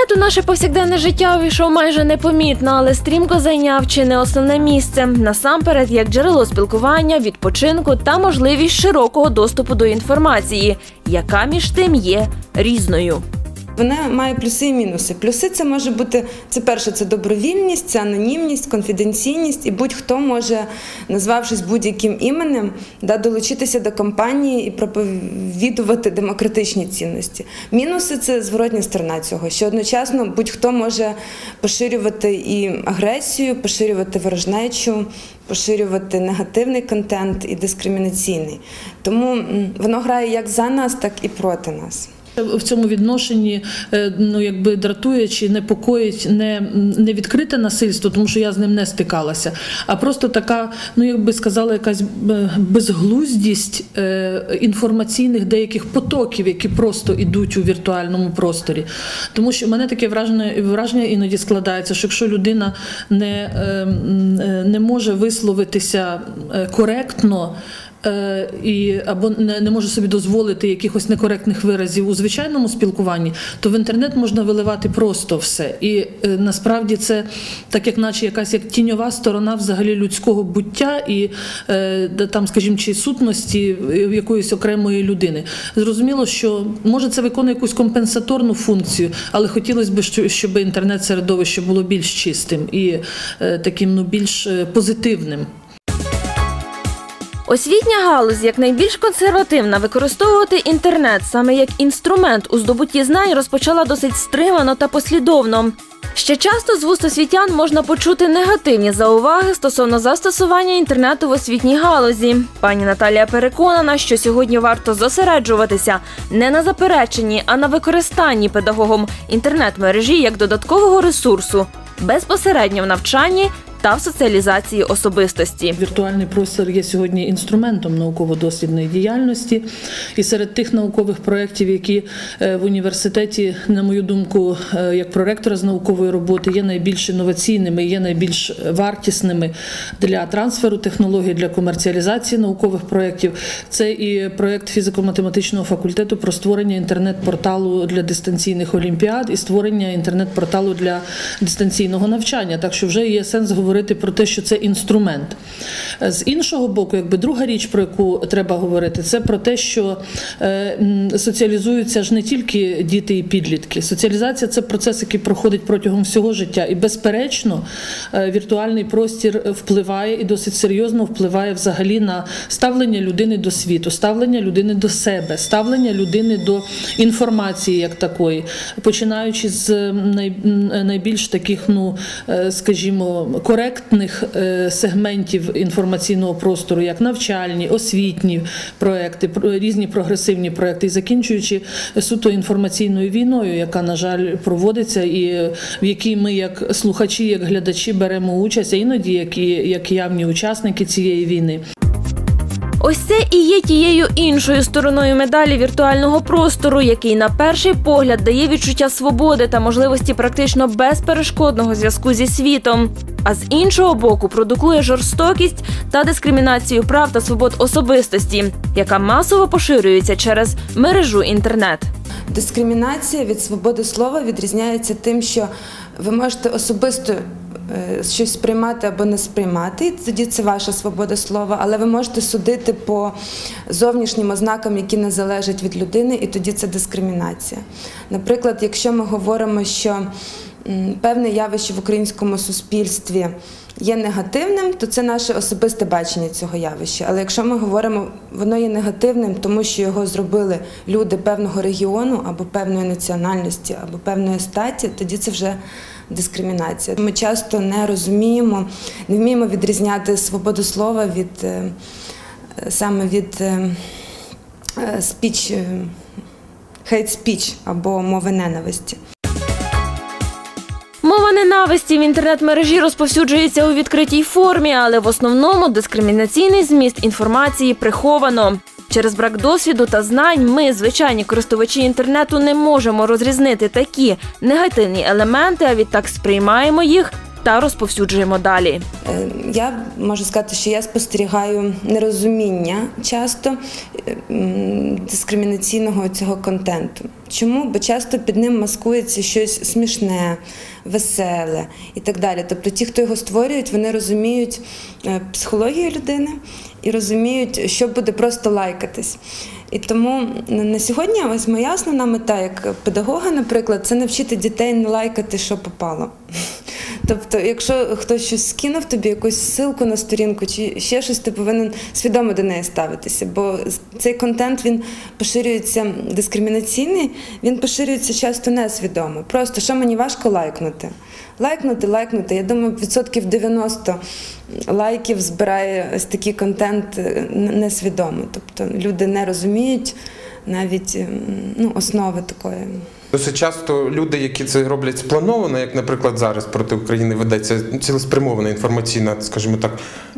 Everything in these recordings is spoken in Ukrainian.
Інтернет наше повсякденне життя увійшов майже непомітно, але стрімко зайняв чи не основне місце насамперед як джерело спілкування, відпочинку та можливість широкого доступу до інформації, яка між тим є різною. Вона має плюси і мінуси. Плюси це може бути це перше, це добровільність, це анонімність, конфіденційність, і будь-хто може, назвавшись будь-яким іменем, да, долучитися до компанії і проповідувати демократичні цінності. Мінуси це зворотня сторона цього, що одночасно будь-хто може поширювати і агресію, поширювати ворожнечу, поширювати негативний контент і дискримінаційний. Тому воно грає як за нас, так і проти нас. В цьому відношенні е, ну якби дратує чи непокоїть не, не відкрите насильство, тому що я з ним не стикалася, а просто така, ну як би сказала, якась е, безглуздість е, інформаційних деяких потоків, які просто йдуть у віртуальному просторі. Тому що в мене таке враження, враження іноді складається, що якщо людина не, не може висловитися коректно. Е, і або не, не може собі дозволити якихось некоректних виразів у звичайному спілкуванні, то в інтернет можна виливати просто все. І е, насправді це так, як наче якась як тіньова сторона взагалі людського буття і е, там, скажімо, чи сутності якоїсь окремої людини. Зрозуміло, що може це виконує якусь компенсаторну функцію, але хотілося б, щоб інтернет-середовище було більш чистим і таким ну більш позитивним. Освітня галузь як найбільш консервативна використовувати інтернет саме як інструмент у здобутті знань розпочала досить стримано та послідовно. Ще часто з вуст освітян можна почути негативні зауваги стосовно застосування інтернету в освітній галузі. Пані Наталія переконана, що сьогодні варто зосереджуватися не на запереченні, а на використанні педагогом інтернет-мережі як додаткового ресурсу безпосередньо в навчанні та в соціалізації особистості. Віртуальний простір є сьогодні інструментом науково-дослідної діяльності, і серед тих наукових проєктів, які е, в університеті, на мою думку, е, як проректора з наукової роботи, є найбільш інноваційними, є найбільш вартісними для трансферу технологій, для комерціалізації наукових проєктів. Це і проєкт фізико-математичного факультету про створення інтернет-порталу для дистанційних олімпіад і створення інтернет-порталу для дистанційного навчання. Так що вже є сенс говорити про те, що це інструмент. З іншого боку, якби друга річ, про яку треба говорити, це про те, що е, соціалізуються ж не тільки діти і підлітки. Соціалізація це процес, який проходить протягом всього життя. І безперечно, е, віртуальний простір впливає і досить серйозно впливає взагалі на ставлення людини до світу, ставлення людини до себе, ставлення людини до інформації як такої, починаючи з найбільш таких, ну е, скажімо, коректних е, сегментів інформаційного простору, як навчальні, освітні проекти, про- різні прогресивні проекти, закінчуючи суто інформаційною війною, яка на жаль проводиться, і в якій ми, як слухачі, як глядачі, беремо участь, а іноді як і як явні учасники цієї війни. Ось це і є тією іншою стороною медалі віртуального простору, який на перший погляд дає відчуття свободи та можливості практично безперешкодного зв'язку зі світом. А з іншого боку, продукує жорстокість та дискримінацію прав та свобод особистості, яка масово поширюється через мережу інтернет. Дискримінація від свободи слова відрізняється тим, що ви можете особисто щось сприймати або не сприймати, тоді це ваша свобода слова, але ви можете судити по зовнішнім ознакам, які не залежать від людини, і тоді це дискримінація. Наприклад, якщо ми говоримо, що певне явище в українському суспільстві є негативним, то це наше особисте бачення цього явища. Але якщо ми говоримо, воно є негативним, тому що його зробили люди певного регіону або певної національності, або певної статі, тоді це вже дискримінація. Ми часто не розуміємо, не вміємо відрізняти свободу слова від е, саме від е, е, спіч, хейт спіч або мови ненависті. Мова ненависті в інтернет-мережі розповсюджується у відкритій формі, але в основному дискримінаційний зміст інформації приховано. Через брак досвіду та знань ми, звичайні користувачі інтернету, не можемо розрізнити такі негативні елементи, а відтак сприймаємо їх та розповсюджуємо далі. Е, Я можу сказати, що я спостерігаю нерозуміння часто е, дискримінаційного цього контенту. Чому? Бо часто під ним маскується щось смішне, веселе і так далі. Тобто ті, хто його створюють, вони розуміють е, психологію людини і розуміють, що буде просто лайкатись. І тому на сьогодні ось моя основна мета як педагога, наприклад, це навчити дітей не лайкати, що попало. Тобто, якщо хтось щось скинув тобі, якусь ссылку на сторінку чи ще щось, ти повинен свідомо до неї ставитися. Бо цей контент він поширюється дискримінаційний, він поширюється часто несвідомо. Просто що мені важко лайкнути. Лайкнути, лайкнути. Я думаю, відсотків 90 лайків збирає ось такий контент е, несвідомо. Тобто люди не розуміють навіть ну, основи такої. Досить часто люди, які це роблять сплановано, як, наприклад, зараз проти України ведеться цілеспрямована інформаційна, скажімо так,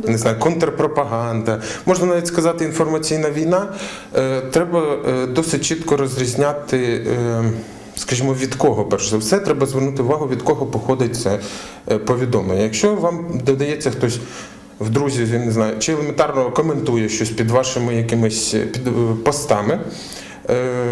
не знаю, контрпропаганда, можна навіть сказати, інформаційна війна. Е, Треба е, досить чітко розрізняти. Скажімо, від кого перш за все треба звернути увагу, від кого походить це е, повідомлення. Якщо вам додається хтось в друзі, я не знаю, чи елементарно коментує щось під вашими якимись е, е, постами. Е,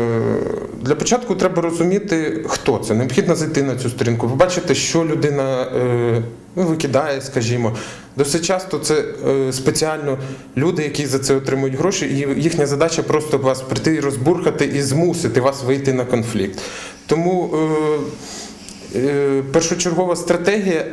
Для початку треба розуміти, хто це. Необхідно зайти на цю сторінку, побачити, що людина е, ну, викидає, скажімо. Досить часто це е, спеціально люди, які за це отримують гроші, і їхня задача просто вас прийти і розбурхати і змусити вас вийти на конфлікт. Тому першочергова стратегія.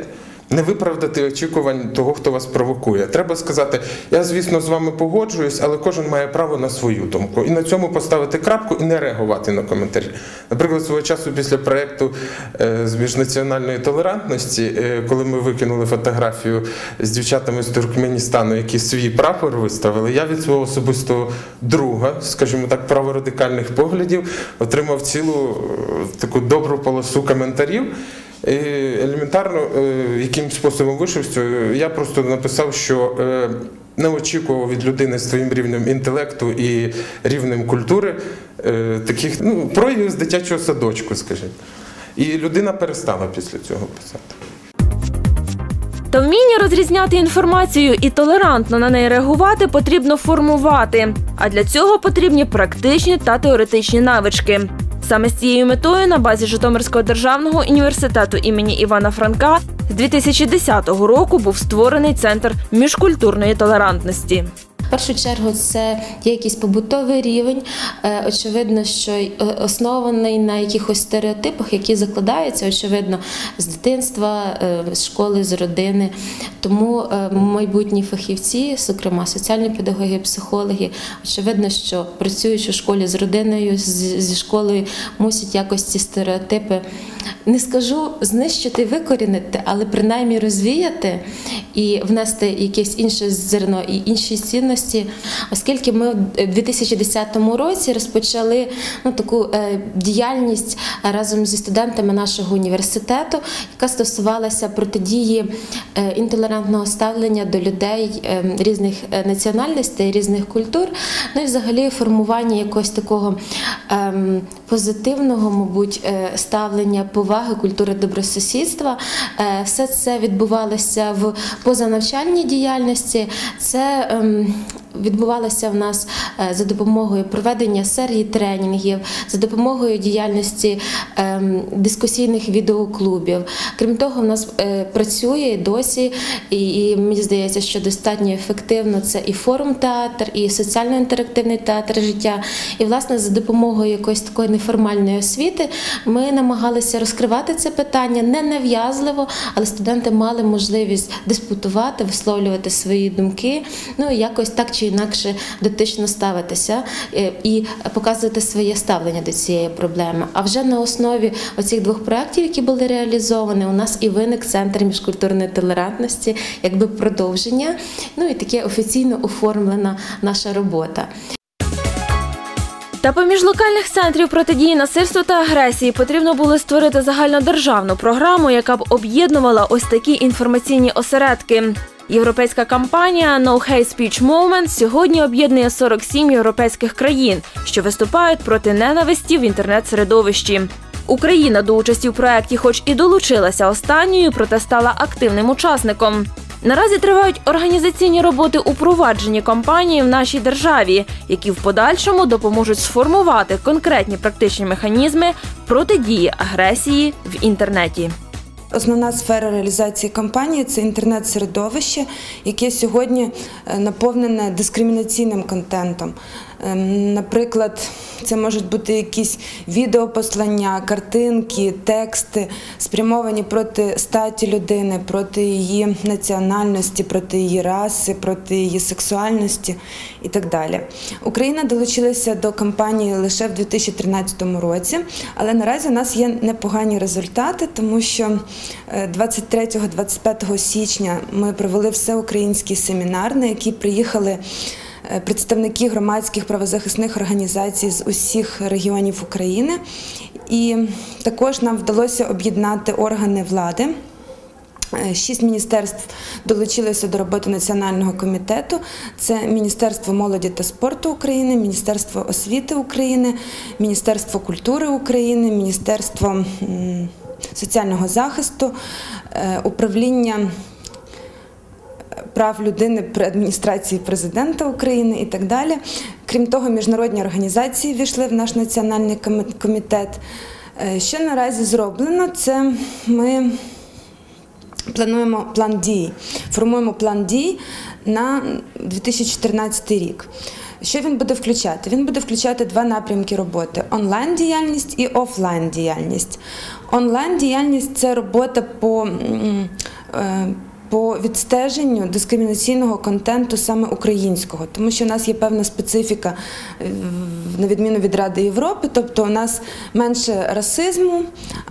Не виправдати очікувань того, хто вас провокує. Треба сказати, я, звісно, з вами погоджуюсь, але кожен має право на свою думку. І на цьому поставити крапку і не реагувати на коментарі. Наприклад, свого часу після проєкту е, з міжнаціональної толерантності, е, коли ми викинули фотографію з дівчатами з Туркменістану, які свій прапор виставили, я від свого особистого друга, скажімо так, праворадикальних поглядів, отримав цілу е, таку добру полосу коментарів. І елементарно, е, яким способом цього, я просто написав, що е, не очікував від людини з твоїм рівнем інтелекту і рівнем культури е, таких ну, проявів з дитячого садочку, скажімо. І людина перестала після цього писати. Та вміння розрізняти інформацію і толерантно на неї реагувати потрібно формувати. А для цього потрібні практичні та теоретичні навички. Саме з цією метою на базі Житомирського державного університету імені Івана Франка з 2010 року був створений центр міжкультурної толерантності. Першу чергу це є якийсь побутовий рівень. Е, Очевидно, що е, оснований на якихось стереотипах, які закладаються, очевидно, з дитинства, е, з школи, з родини. Тому майбутні фахівці, зокрема соціальні педагоги, психологи, очевидно, що працюючи в школі з родиною, зі школою, мусять якось ці стереотипи. Не скажу знищити, викорінити, але принаймні розвіяти і внести якесь інше зерно і інші цінності, оскільки ми в 2010 році розпочали ну, таку е, діяльність разом зі студентами нашого університету, яка стосувалася протидії е, інтолерантного ставлення до людей е, різних національностей, різних культур, ну і взагалі формування якогось такого ем, позитивного, мабуть, е, ставлення поваги культури добросусідства. Е, Все це відбувалося в позанавчальній діяльності. Це відбувалося в нас е, за допомогою проведення серії тренінгів, за допомогою діяльності ем, дискусійних відеоклубів. Крім того, в нас е, працює досі, і, і мені здається, що достатньо ефективно це і форум театр, і соціально-інтерактивний театр життя. І власне за допомогою якоїсь такої неформальної освіти ми намагалися розкривати це питання не нав'язливо, але студенти мали можливість диспутувати, висловлювати свої думки, ну і якось так чи інакше дотично ставитися е, і показувати своє ставлення до цієї проблеми. А вже на основі оцих двох проєктів, які були реалізовані, у нас і виник центр міжкультурної толерантності, якби продовження, ну і таке офіційно оформлена наша робота. Та поміж локальних центрів протидії насильству та агресії потрібно було створити загальнодержавну програму, яка б об'єднувала ось такі інформаційні осередки. Європейська кампанія No Hate Speech Movement сьогодні об'єднує 47 європейських країн, що виступають проти ненависті в інтернет-середовищі. Україна до участі в проєкті, хоч і долучилася останньою, проте стала активним учасником. Наразі тривають організаційні роботи у провадженні кампанії в нашій державі, які в подальшому допоможуть сформувати конкретні практичні механізми протидії агресії в інтернеті. Основна сфера реалізації кампанії це інтернет-середовище, яке сьогодні е, наповнене дискримінаційним контентом. Ем, Наприклад, це можуть бути якісь відеопослання, картинки, тексти, спрямовані проти статі людини, проти її національності, проти її раси, проти її сексуальності і так далі. Україна долучилася до кампанії лише в 2013 році, але наразі у нас є непогані результати, тому що е, 23-25 січня ми провели всеукраїнський семінар, на який приїхали. Е, Представники громадських правозахисних організацій з усіх регіонів України, і також нам вдалося об'єднати органи влади. Е, Шість міністерств долучилися до роботи національного комітету. Це Міністерство молоді та спорту України, Міністерство освіти України, Міністерство культури України, Міністерство соціального захисту, е, управління прав людини при адміністрації президента України і так далі. Крім того, міжнародні організації війшли в наш національний комітет. Е, Що наразі зроблено, це ми плануємо план дій, формуємо план дій на 2014 рік. Що він буде включати? Він буде включати два напрямки роботи: онлайн-діяльність і офлайн-діяльність. Онлайн-діяльність це робота по, е, по відстеженню дискримінаційного контенту саме українського, тому що у нас є певна специфіка е, на відміну від Ради Європи, тобто у нас менше расизму,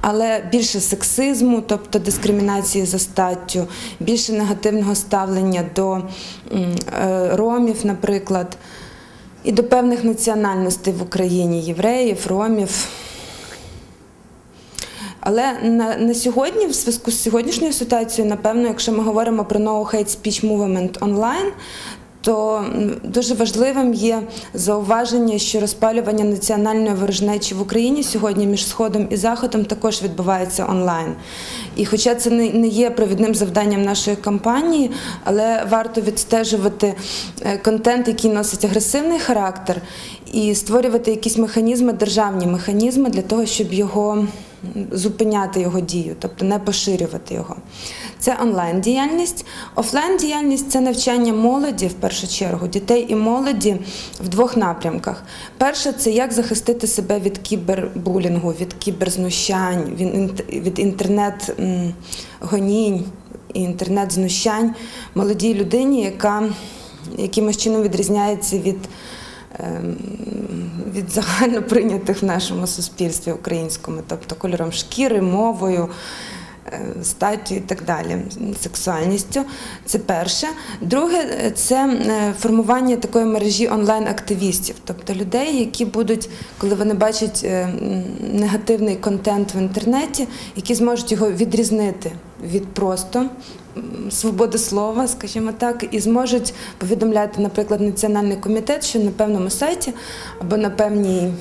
але більше сексизму, тобто дискримінації за статтю, більше негативного ставлення до е, ромів, наприклад, і до певних національностей в Україні євреїв, ромів. Але на, на сьогодні, в зв'язку з сьогоднішньою ситуацією, напевно, якщо ми говоримо про No Hate Speech Movement онлайн, то дуже важливим є зауваження, що розпалювання національної ворожнечі в Україні сьогодні між Сходом і Заходом також відбувається онлайн. І хоча це не не є провідним завданням нашої кампанії, але варто відстежувати е, контент, який носить агресивний характер, і створювати якісь механізми, державні механізми для того, щоб його зупиняти його дію, тобто не поширювати його. Це онлайн-діяльність. Офлайн-діяльність це навчання молоді в першу чергу, дітей і молоді в двох напрямках. Перше це як захистити себе від кібербулінгу, від кіберзнущань, від інтернет-гонінь і інтернет-знущань молодій людині, яка якимось чином відрізняється від від загально прийнятих в нашому суспільстві українському, тобто кольором шкіри, мовою, е, статтю і так далі, сексуальністю. Це перше. Друге, це е, формування такої мережі онлайн-активістів, тобто людей, які будуть, коли вони бачать е, негативний контент в інтернеті, які зможуть його відрізнити від просто свободи слова, скажімо так, і зможуть повідомляти, наприклад, національний комітет, що на певному сайті або на певній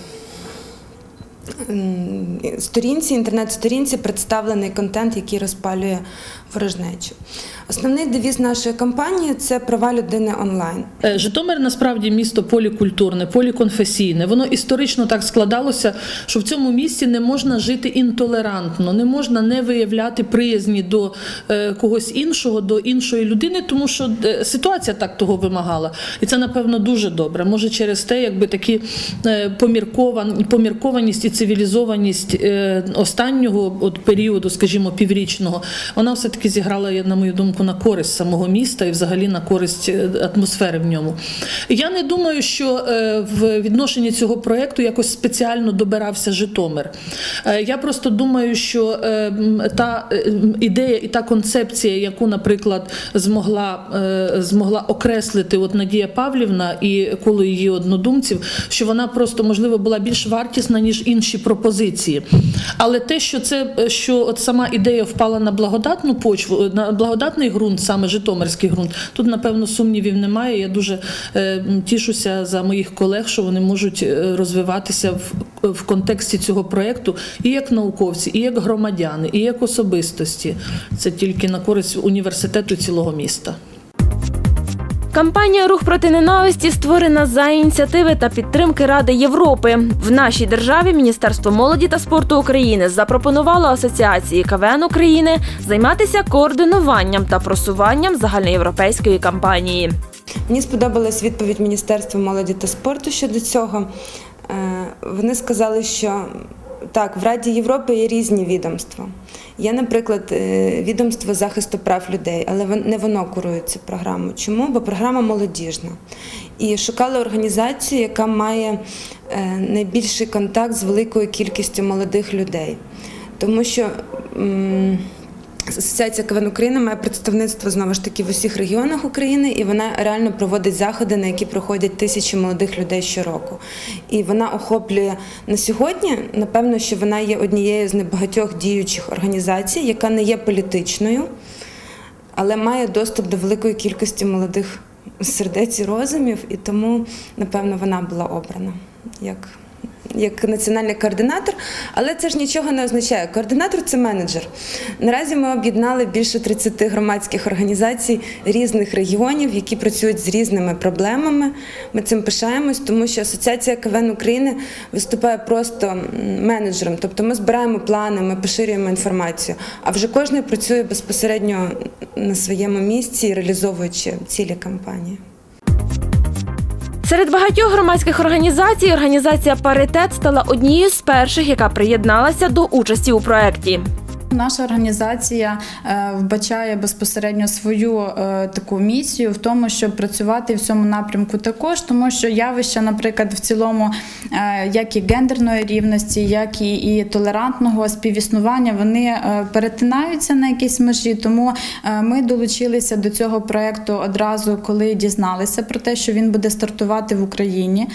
сторінці, інтернет-сторінці представлений контент, який розпалює ворожнечу. Основний девіз нашої кампанії це права людини онлайн. Е, Житомир насправді місто полікультурне, поліконфесійне. Воно історично так складалося, що в цьому місті не можна жити інтолерантно, не можна не виявляти приязні до е, когось іншого, до іншої людини, тому що е, ситуація так того вимагала. І це, напевно, дуже добре. Може, через те, якби такі е, поміркован, поміркованість і цивілізованість е, останнього от періоду, скажімо, піврічного, вона все таки зіграла, на мою думку, на користь самого міста і взагалі на користь е, атмосфери в ньому. Я не думаю, що е, в відношенні цього проєкту якось спеціально добирався Житомир. Я просто думаю, що та ідея і та концепція, яку, наприклад, змогла, змогла окреслити от Надія Павлівна і коло її однодумців, що вона просто можливо була більш вартісна ніж інші інші пропозиції. Але те, що це що от сама ідея впала на благодатну почву, на благодатний ґрунт, саме Житомирський ґрунт, тут напевно сумнівів немає. Я дуже е, тішуся за моїх колег, що вони можуть е, розвиватися в, в контексті цього проєкту і як науковці, і як громадяни, і як особистості. Це тільки на користь університету цілого міста. Кампанія Рух проти ненависті створена за ініціативи та підтримки Ради Європи. В нашій державі Міністерство молоді та спорту України запропонувало Асоціації КВН України займатися координуванням та просуванням загальноєвропейської кампанії. Мені сподобалась відповідь Міністерства молоді та спорту щодо цього. Е, Вони сказали, що так, в Раді Європи є різні відомства. Є, наприклад, е, відомство захисту прав людей, але не воно курує цю програму. Чому? Бо програма молодіжна. І шукали організацію, яка має е, найбільший контакт з великою кількістю молодих людей. Тому що. Асоціація КВН України має представництво знову ж таки в усіх регіонах України, і вона реально проводить заходи, на які проходять тисячі молодих людей щороку. І вона охоплює на сьогодні. Напевно, що вона є однією з небагатьох діючих організацій, яка не є політичною, але має доступ до великої кількості молодих сердець і розумів, і тому, напевно, вона була обрана як. Як національний координатор, але це ж нічого не означає. Координатор це менеджер. Наразі ми об'єднали більше 30 громадських організацій різних регіонів, які працюють з різними проблемами. Ми цим пишаємось, тому що Асоціація КВН України виступає просто менеджером. Тобто ми збираємо плани, ми поширюємо інформацію. А вже кожен працює безпосередньо на своєму місці, реалізовуючи цілі кампанії. Серед багатьох громадських організацій організація Паритет стала однією з перших, яка приєдналася до участі у проєкті. Наша організація е, вбачає безпосередньо свою е, таку місію в тому, щоб працювати в цьому напрямку також, тому що явища, наприклад, в цілому, е, як і гендерної рівності, як і, і толерантного співіснування, вони перетинаються на якійсь межі. Тому ми долучилися до цього проекту одразу, коли дізналися про те, що він буде стартувати в Україні.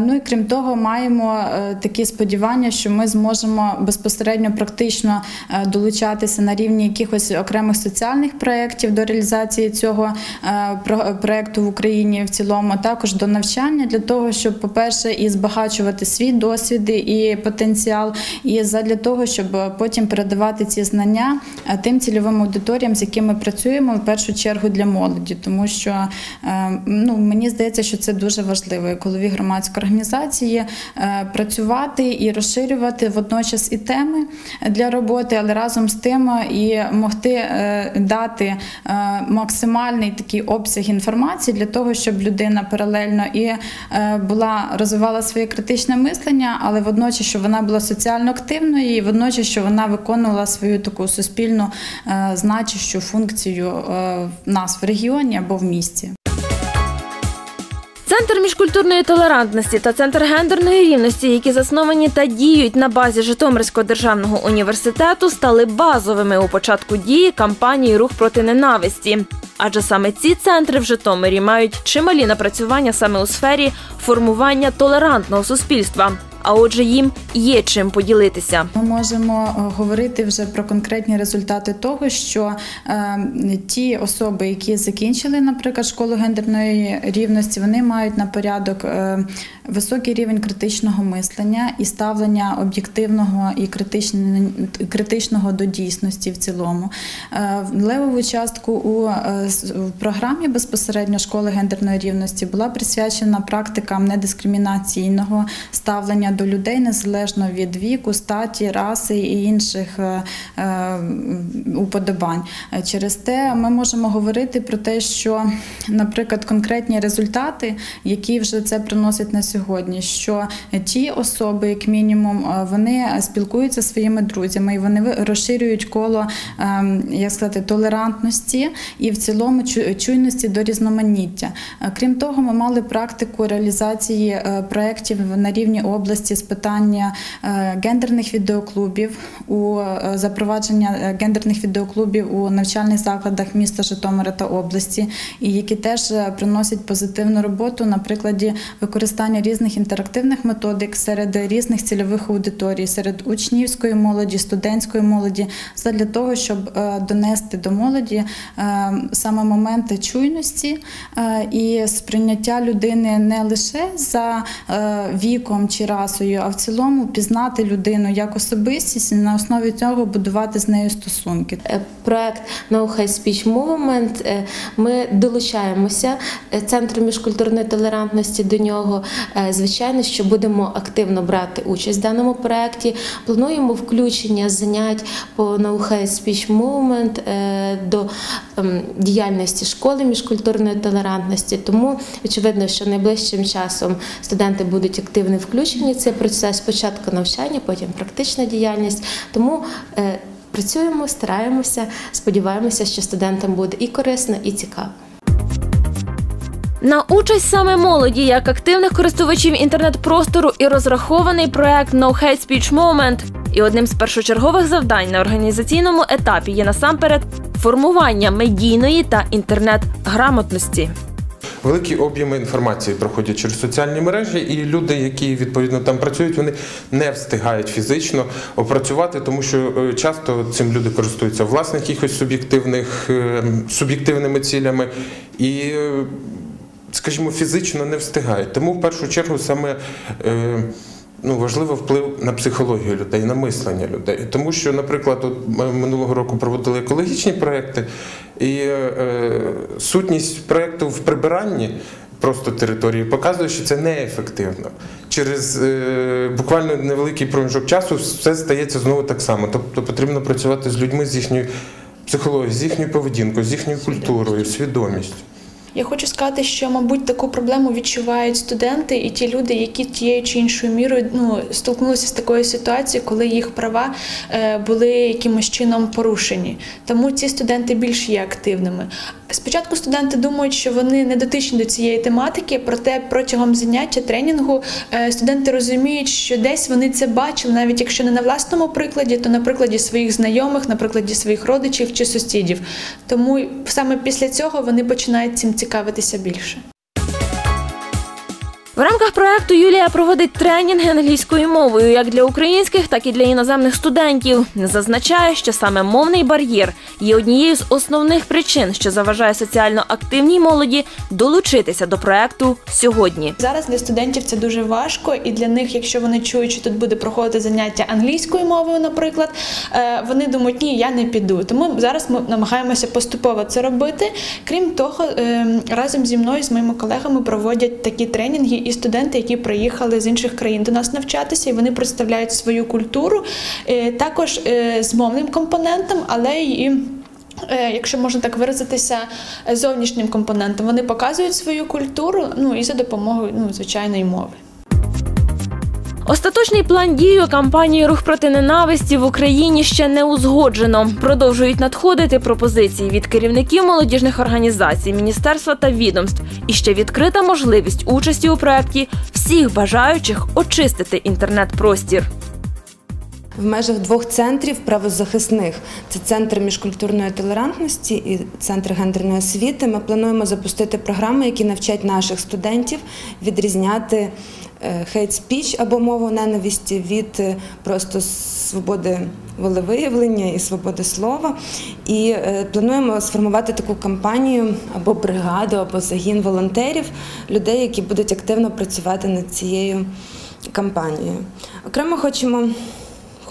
Ну і крім того, маємо такі сподівання, що ми зможемо безпосередньо практично долучатися на рівні якихось окремих соціальних проєктів до реалізації цього е, проєкту в Україні в цілому, також до навчання для того, щоб, по-перше, і збагачувати свій досвід і потенціал, і для того, щоб потім передавати ці знання е, тим цільовим аудиторіям, з якими працюємо, в першу чергу для молоді, тому що е, ну мені здається, що це дуже важливо, голові громадської організації е, працювати і розширювати водночас і теми для роботи, але разом з тим і могти е, дати е, максимальний такий обсяг інформації для того, щоб людина паралельно і е, була розвивала своє критичне мислення, але водночас, щоб вона була соціально активною, і водночас, що вона виконувала свою таку суспільну е, значущу функцію е, в нас в регіоні або в місті. Центр міжкультурної толерантності та центр гендерної рівності, які засновані та діють на базі Житомирського державного університету, стали базовими у початку дії кампанії Рух проти ненависті. Адже саме ці центри в Житомирі мають чималі напрацювання саме у сфері формування толерантного суспільства. А отже, їм є чим поділитися. Ми можемо е, говорити вже про конкретні результати того, що е, ті особи, які закінчили, наприклад, школу гендерної рівності, вони мають на порядок е, високий рівень критичного мислення і ставлення об'єктивного і критичн- критичного до дійсності в цілому. Левову частку у програмі безпосередньо школи гендерної рівності була присвячена практикам недискримінаційного ставлення до людей незалежно від віку, статі, раси і інших е, е, уподобань. Через те ми можемо говорити про те, що, наприклад, конкретні результати, які вже це приносять на сьогодні, що ті особи, як мінімум, е, вони спілкуються зі своїми друзями і вони розширюють коло ем, як сказати, толерантності і в цілому чуйності до різноманіття. Крім того, ми мали практику реалізації проєктів на рівні області області з питання е, гендерних відеоклубів у е, запровадження е, гендерних відеоклубів у навчальних закладах міста Житомира та області, і які теж приносять позитивну роботу на прикладі використання різних інтерактивних методик серед різних цільових аудиторій, серед учнівської молоді, студентської молоді, задля того, щоб донести до молоді саме моменти чуйності і сприйняття людини не лише за віком чи расою, а в цілому пізнати людину як особистість і на основі цього будувати з нею стосунки. Е, Проект No High Speech Movement. е, Ми долучаємося е, центру міжкультурної толерантності до нього. Звичайно, що будемо активно брати участь в даному проєкті. Плануємо включення занять по No High Speech Movement до ем, діяльності школи міжкультурної толерантності. Тому очевидно, що найближчим часом студенти будуть активно включені в цей процес. Спочатку навчання, потім практична діяльність. Тому е, Працюємо, стараємося, сподіваємося, що студентам буде і корисно, і цікаво. На участь саме молоді як активних користувачів інтернет-простору і розрахований проект No Hate Speech Moment. І одним з першочергових завдань на організаційному етапі є насамперед формування медійної та інтернет-грамотності. Великі об'єми інформації проходять через соціальні мережі, і люди, які відповідно там працюють, вони не встигають фізично опрацювати, тому що е, часто цим люди користуються власних якихось суб'єктивних е, суб'єктивними цілями і. е, Скажімо, фізично не встигають. Тому в першу чергу саме ну, важливо вплив на психологію людей, на мислення людей. Тому що, наприклад, от ми минулого року проводили екологічні проекти, і е, сутність проєкту в прибиранні просто території показує, що це неефективно. Через е, буквально невеликий проміжок часу все стається знову так само. Тобто потрібно працювати з людьми з їхньою психологією, з їхньою поведінкою, з їхньою культурою, свідомістю. Я хочу сказати, що, мабуть, таку проблему відчувають студенти і ті люди, які тією чи іншою мірою ну, столкнулися з такою ситуацією, коли їх права е, були якимось чином порушені. Тому ці студенти більш є активними. Спочатку студенти думають, що вони не дотичні до цієї тематики, проте протягом заняття тренінгу е, студенти розуміють, що десь вони це бачили, навіть якщо не на власному прикладі, то на прикладі своїх знайомих, на прикладі своїх родичів чи сусідів. Тому саме після цього вони починають цим цікавитися більше. В рамках проекту Юлія проводить тренінги англійською мовою як для українських, так і для іноземних студентів. Зазначає, що саме мовний бар'єр є однією з основних причин, що заважає соціально активній молоді долучитися до проекту сьогодні. Зараз для студентів це дуже важко, і для них, якщо вони чують, що тут буде проходити заняття англійською мовою, наприклад, е, вони думають, ні, я не піду. Тому зараз ми намагаємося поступово це робити. Крім того, е, разом зі мною, з моїми колегами, проводять такі тренінги і студенти, які приїхали з інших країн до нас навчатися, і вони представляють свою культуру е, також е, з мовним компонентом, але і е, Якщо можна так виразитися, зовнішнім компонентом вони показують свою культуру, ну і за допомогою ну, звичайної мови. Остаточний план дію кампанії Рух проти ненависті в Україні ще не узгоджено. Продовжують надходити пропозиції від керівників молодіжних організацій, міністерства та відомств. І ще відкрита можливість участі у проєкті всіх бажаючих очистити інтернет-простір. В межах двох центрів правозахисних це центр міжкультурної толерантності і центр гендерної освіти. Ми плануємо запустити програми, які навчать наших студентів відрізняти хейт спіч або мову ненависті від е, просто свободи волевиявлення і свободи слова. І е, плануємо сформувати таку кампанію або бригаду, або загін волонтерів, людей, які будуть активно працювати над цією кампанією. Окремо хочемо.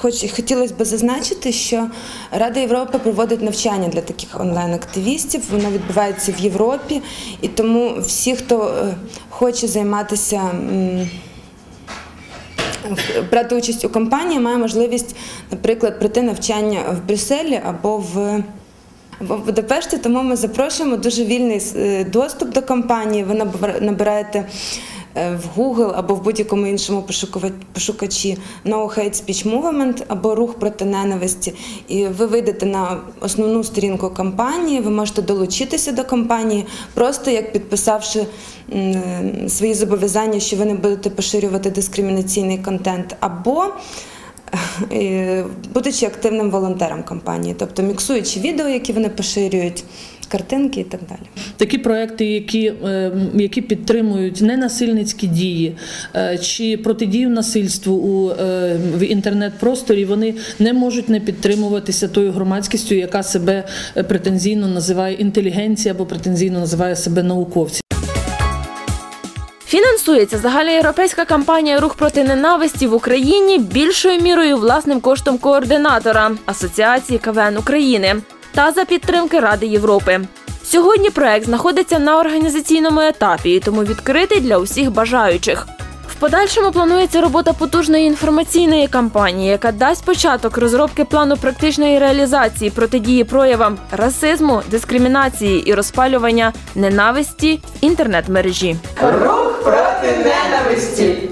Хоч хотілося б зазначити, що Рада Європи проводить навчання для таких онлайн-активістів. Воно відбувається в Європі, і тому всі, хто е, хоче займатися. Брати участь у кампанії має можливість, наприклад, пройти навчання в Брюсселі або в або в Будапешті, тому ми запрошуємо дуже вільний е, доступ до кампанії. Ви набира- набираєте в Google або в будь-якому іншому пошукачі No Hate Speech Movement або рух проти ненависті. І ви вийдете на основну сторінку кампанії, ви можете долучитися до кампанії, просто як підписавши свої зобов'язання, що ви не будете поширювати дискримінаційний контент, або е, будучи активним волонтером кампанії, тобто міксуючи відео, які вони поширюють, картинки і так далі. Такі проекти, які, е, які підтримують ненасильницькі дії е, чи протидію насильству у е, в інтернет-просторі, вони не можуть не підтримуватися тою громадськістю, яка себе претензійно називає інтелігенція або претензійно називає себе науковці. Фінансується загальноєвропейська кампанія Рух проти ненависті в Україні більшою мірою власним коштом координатора Асоціації КВН України та за підтримки Ради Європи. Сьогодні проект знаходиться на організаційному етапі, і тому відкритий для усіх бажаючих. В подальшому планується робота потужної інформаційної кампанії, яка дасть початок розробки плану практичної реалізації протидії проявам расизму, дискримінації і розпалювання ненависті в інтернет-мережі. Рух проти ненависті.